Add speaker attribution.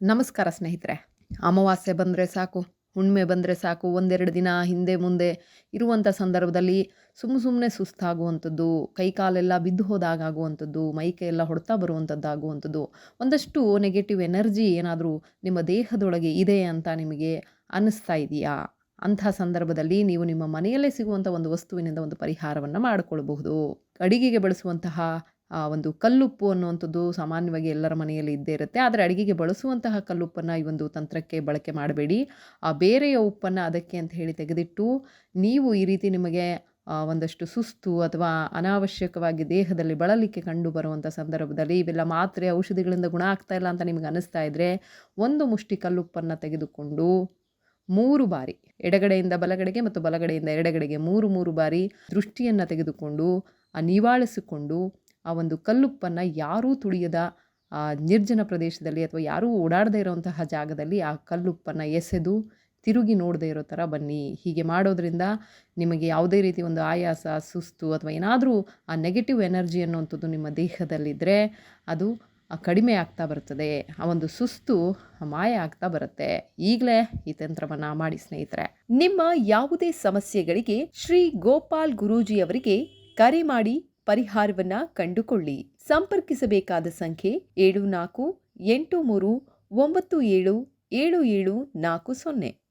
Speaker 1: ನಮಸ್ಕಾರ ಸ್ನೇಹಿತರೆ. ಅಮಾವಾಸ್ಯೆ ಬಂದರೆ ಸಾಕು, ಹುಣ್ಣಿಮೆ ಬಂದರೆ ಸಾಕು, ಒಂದೆರಡು ದಿನ ಹಿಂದೆ ಮುಂದೆ ಇರುವಂಥ ಸಂದರ್ಭದಲ್ಲಿ ಸುಮ್ಮ ಸುಮ್ಮನೆ ಸುಸ್ತಾಗುವಂಥದ್ದು, ಕೈಕಾಲೆಲ್ಲ ಬಿದ್ದು ಹೋದಾಗ ಆಗುವಂಥದ್ದು ಎಲ್ಲ ಹೊಡ್ತಾ ಬರುವಂಥದ್ದು ಆಗುವಂಥದ್ದು ಒಂದಷ್ಟು ನೆಗೆಟಿವ್ ಎನರ್ಜಿ ಏನಾದರೂ ನಿಮ್ಮ ದೇಹದೊಳಗೆ ಇದೆ ಅಂತ ನಿಮಗೆ ಅನ್ನಿಸ್ತಾ ಇದೆಯಾ? ಅಂಥ ಸಂದರ್ಭದಲ್ಲಿ ನೀವು ನಿಮ್ಮ ಮನೆಯಲ್ಲೇ ಸಿಗುವಂಥ ಒಂದು ವಸ್ತುವಿನಿಂದ ಒಂದು ಪರಿಹಾರವನ್ನು ಮಾಡಿಕೊಳ್ಬಹುದು. ಅಡಿಗೆಗೆ ಬಳಸುವಂತಹ ಒಂದು ಕಲ್ಲುಪ್ಪು ಅನ್ನುವಂಥದ್ದು ಸಾಮಾನ್ಯವಾಗಿ ಎಲ್ಲರ ಮನೆಯಲ್ಲಿ ಇದ್ದೇ ಇರುತ್ತೆ. ಆದರೆ ಅಡುಗೆಗೆ ಬಳಸುವಂತಹ ಕಲ್ಲುಪ್ಪನ್ನು ಈ ಒಂದು ತಂತ್ರಕ್ಕೆ ಬಳಕೆ ಮಾಡಬೇಡಿ. ಆ, ಬೇರೆಯ ಉಪ್ಪನ್ನು ಅದಕ್ಕೆ ಅಂತ ಹೇಳಿ ತೆಗೆದಿಟ್ಟು ನೀವು ಈ ರೀತಿ ನಿಮಗೆ ಒಂದಷ್ಟು ಸುಸ್ತು ಅಥವಾ ಅನಾವಶ್ಯಕವಾಗಿ ದೇಹದಲ್ಲಿ ಬಳಲಿಕ್ಕೆ ಕಂಡು ಬರುವಂಥ ಸಂದರ್ಭದಲ್ಲಿ ಇವೆಲ್ಲ ಮಾತ್ರೆ, ಔಷಧಿಗಳಿಂದ ಗುಣ ಆಗ್ತಾ ಇಲ್ಲ ಅಂತ ನಿಮಗೆ ಅನ್ನಿಸ್ತಾ ಇದ್ದರೆ ಒಂದು ಮುಷ್ಟಿ ಕಲ್ಲುಪ್ಪನ್ನು ತೆಗೆದುಕೊಂಡು ಮೂರು ಬಾರಿ, ಎಡಗಡೆಯಿಂದ ಬಲಗಡೆಗೆ ಮತ್ತು ಬಲಗಡೆಯಿಂದ ಎಡಗಡೆಗೆ ಮೂರು ಮೂರು ಬಾರಿ ದೃಷ್ಟಿಯನ್ನು ತೆಗೆದುಕೊಂಡು ನಿವಾಳಿಸಿಕೊಂಡು ಆ ಒಂದು ಕಲ್ಲುಪ್ಪನ್ನು ಯಾರೂ ತುಳಿಯದ ನಿರ್ಜನ ಪ್ರದೇಶದಲ್ಲಿ ಅಥವಾ ಯಾರೂ ಓಡಾಡದೇ ಇರುವಂತಹ ಜಾಗದಲ್ಲಿ ಆ ಕಲ್ಲುಪ್ಪನ್ನು ಎಸೆದು ತಿರುಗಿ ನೋಡದೇ ಇರೋ ಥರ ಬನ್ನಿ. ಹೀಗೆ ಮಾಡೋದ್ರಿಂದ ನಿಮಗೆ ಯಾವುದೇ ರೀತಿ ಒಂದು ಆಯಾಸ, ಸುಸ್ತು ಅಥವಾ ಏನಾದರೂ ಆ ನೆಗೆಟಿವ್ ಎನರ್ಜಿ ಅನ್ನುವಂಥದ್ದು ನಿಮ್ಮ ದೇಹದಲ್ಲಿದ್ದರೆ ಅದು ಕಡಿಮೆ ಆಗ್ತಾ ಬರ್ತದೆ. ಆ ಒಂದು ಸುಸ್ತು ಮಾಯ ಆಗ್ತಾ ಬರುತ್ತೆ. ಈಗಲೇ ಈ ತಂತ್ರವನ್ನು ಮಾಡಿ ಸ್ನೇಹಿತರೆ. ನಿಮ್ಮ ಯಾವುದೇ ಸಮಸ್ಯೆಗಳಿಗೆ ಶ್ರೀ ಗೋಪಾಲ್ ಗುರೂಜಿ ಅವರಿಗೆ ಕರೆ ಮಾಡಿ ಪರಿಹಾರವನ್ನ ಕಂಡುಕೊಳ್ಳಿ. ಸಂಪರ್ಕಿಸಬೇಕಾದ ಸಂಖ್ಯೆ ಏಳು ನಾಲ್ಕು ಎಂಟು ಮೂರು ಒಂಬತ್ತು ಏಳು ಏಳು ಏಳು ನಾಲ್ಕು ಸೊನ್ನೆ.